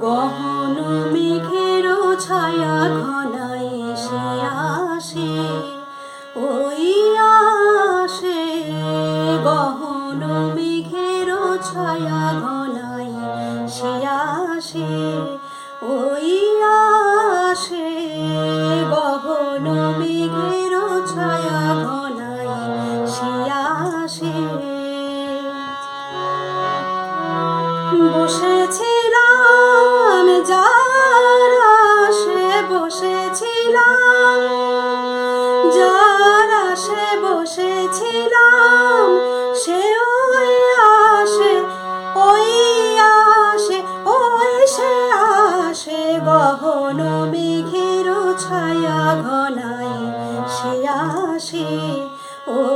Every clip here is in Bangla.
গহন মেঘের ছায়া ঘনাই সে আসে ওই আসে। গহন মেঘের ছায়া ঘনাই সে আসে বসেছিলাম যারা সে বসেছিলাম, যারা সে বসেছিলাম, সে ওই আসে ওই আসে, ওই সে আসে, গহন মেঘের ছায়া ঘনাই সে আসে ওই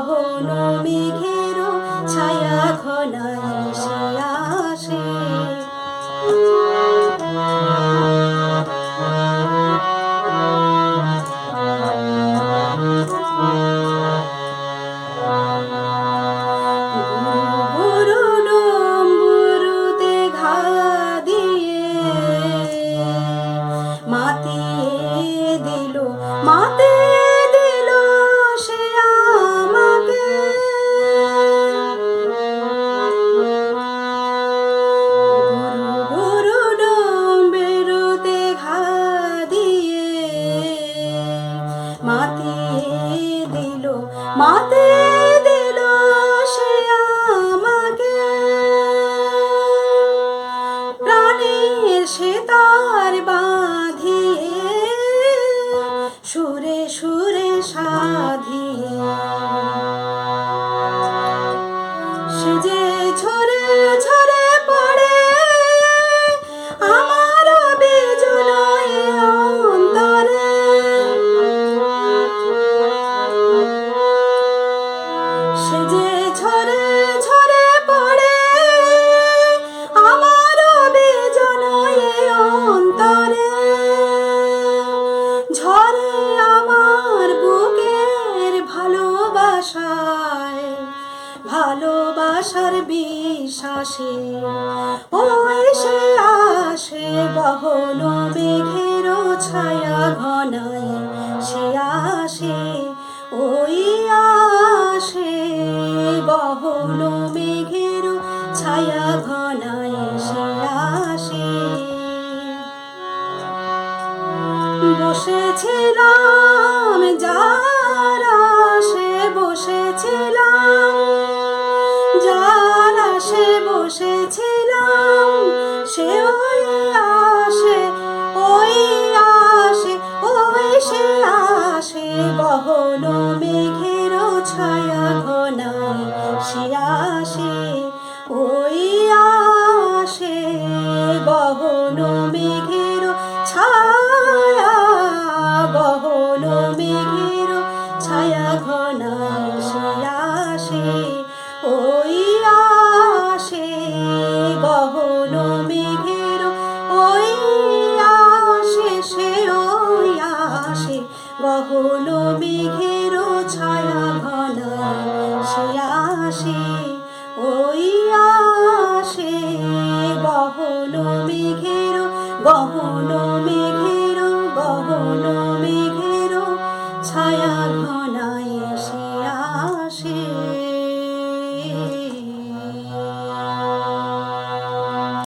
গহন মেঘেরও ছায়া ঘনাই প্রাণের ভালোবাসার বিশ্বাসে, ও এসে আসে বহন মেঘের ছায়া ঘনাই সে আসে, ওই আসে বহন মেঘের ছায়া ঘনাই আসে, ওই আসে বহন মেঘের ছায়া বহন মেঘের ছায়া ঘন সে আসে ওই আসে বহন মেঘের, ওই আসে, সে ওই আসে বহন মেঘের আসে ওই আসে গহন মেঘের গহন মেঘ